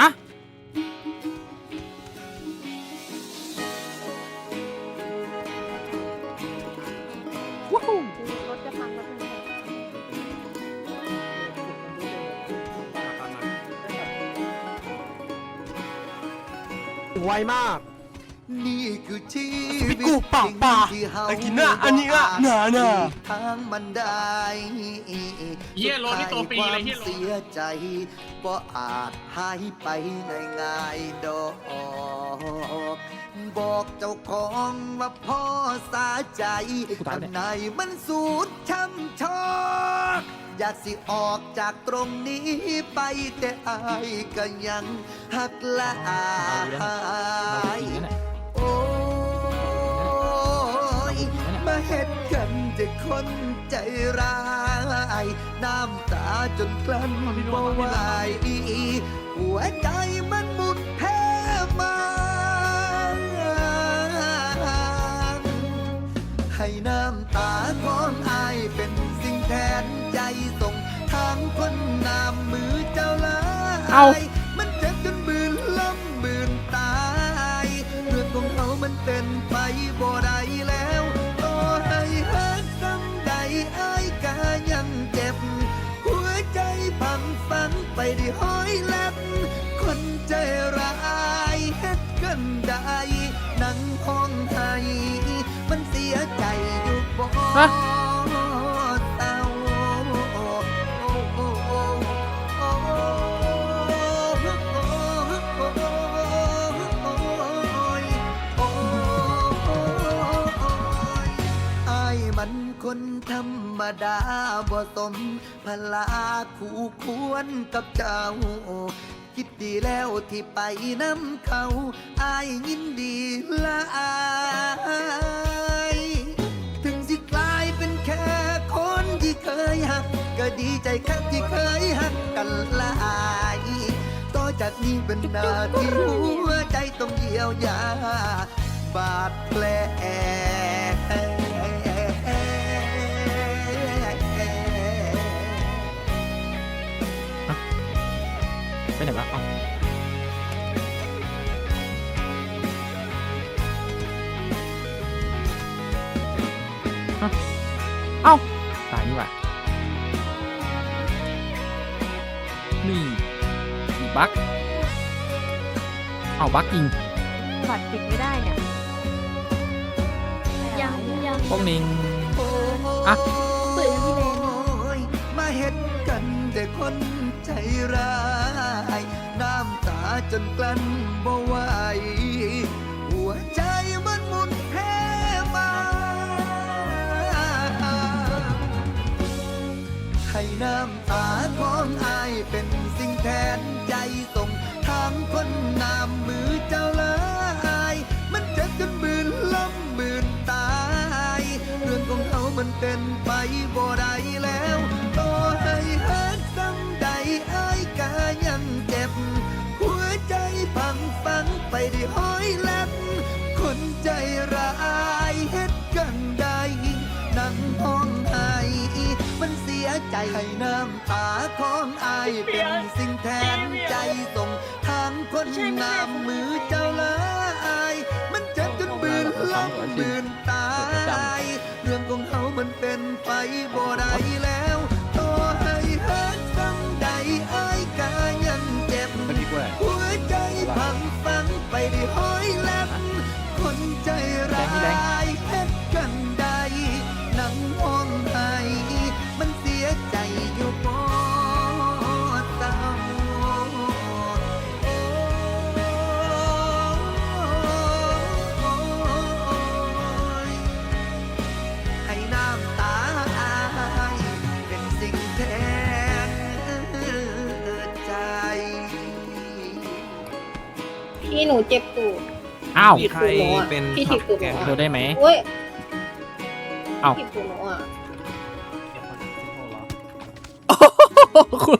อะว้าวรถจะพังแล้วเป็นไงไวมาก นี่คือชีสปิวิตกูป่าป่าที่เฮาไอ้กินน่ะอันนี้อะหนาน่ะทางมันได้เหี้ยโลนี่ตัวฟรีเลยเหี้ยโลเสียใจบ่อาจหายไปง่ายๆดอกบอกเจ้าของว่าพ่อสาใจกูตายข้างแล้วในมันสูดช้ำชอกอยากสิออกจากตรงนี้ไปแต่อายก็ยังหักหลาเอาย เห็ดกันจะคนใจร้าย น้ำตาจนกลั้นบ่ไหวหัวใจมันหมุนแพ้มาให้น้ำตาของอายเป็นสิ่งแทนใจส่งทางคนนามมือเจ้าลาเอายมันเจ็บจนบืนล้มบืนตายเรื่องของเขามันเป็นไปบ่ได้ ได้ห้อยเล็บคนใจร้ายเฮ็ดกันได้นั่งห้องไห้มันเสียใจอยู่บ่ ดาบ่สมพลาคู่ควรกับเจ้า คิดดีแล้วที่ไปน้ำเขาอายยินดีละอายถึงสิกลายเป็นแค่คนที่เคยหัก ก็ดีใจครับที่เคยหักกันหลายต่อจากนี้เป็นนาที่หัวใจต้องเยียวยา บาดแผล เอ้าตายนี่หว่านี่อีกบั๊กเอาบั๊กจริงบัตรปิดไม่ได้เนี่ยยังยังพวกนิงอะเปิดยังพี่เลนมาเห็ดกันแต่คนใจร้าย น้ำตาจนกลั้นบ่ไหว น้ำตาของอายเป็นสิ่งแทนใจส่งทางคนนามมือเจ้าลาย มันเจ็บจนบืนล้มบืนตาย เรื่องของเขามันเป็นไปบ่ได้แล้วต่อให้หักซ้ำใดอายกายังเจ็บ หัวใจพังฝังไปได้วยห้อยแลบคนใจร้ายเฮ็ด ใจให้น้ำตาของอายเป็นสิ่งแทนใจส่งทางคนนามมือเจ้าลายมันเจ็บจนบืนล้มบืนตาย เรื่องของเขามันเป็นไปบ่ได้แล้วต่อให้หักซ้ำใดอายกายังเจ็บหัวใจพังฝังไปด้วย พี่หนูเจ็บตูด อ้าวมีใครเป็นพี่ถีบตูดหนูดูอะได้ไหม เว้ยเอ้า ถีบตูดหนูอะ คุณ